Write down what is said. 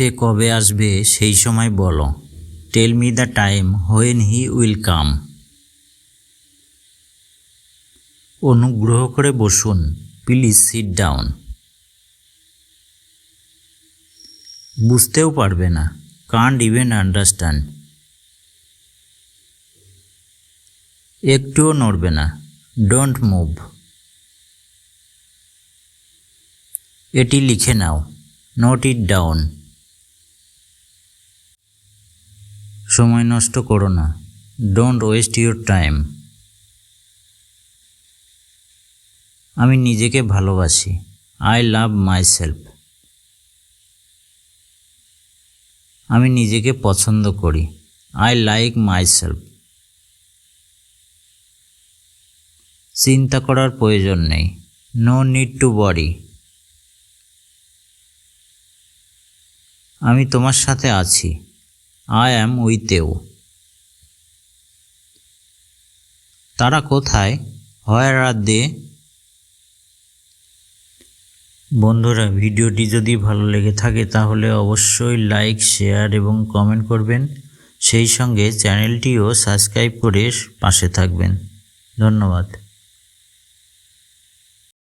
সে কবে আসবে সেই সময় বলো। Tell me the time when he will come অনুগ্রহ করে বসুন প্লিজ সিট ডাউন বুঝতেও পারবে না কান্ট ইভেন আন্ডারস্ট্যান্ড একটুও নড়বে না ডোন্ট মুভ এটি লিখে নাও নোট ইট ডাউন সময় নষ্ট করো না। ডোন্ট ওয়েস্ট ইউর টাইম আমি নিজেকে ভালোবাসি। আই লাভ মাই সেলফ আমি নিজেকে পছন্দ করি। আই লাইক মাই সেলফ চিন্তা করার প্রয়োজন নেই। নো নিড টু বডি আমি তোমার সাথে আছি। আই অ্যাম উইথ তারা কোথায়? Where are they? বন্ধুরা, ভিডিওটি যদি ভালো লেগে থাকে তাহলে অবশ্যই লাইক, শেয়ার এবং কমেন্ট করবেন। সেই সঙ্গে চ্যানেলটিও সাবস্ক্রাইব করে পাশে থাকবেন। ধন্যবাদ।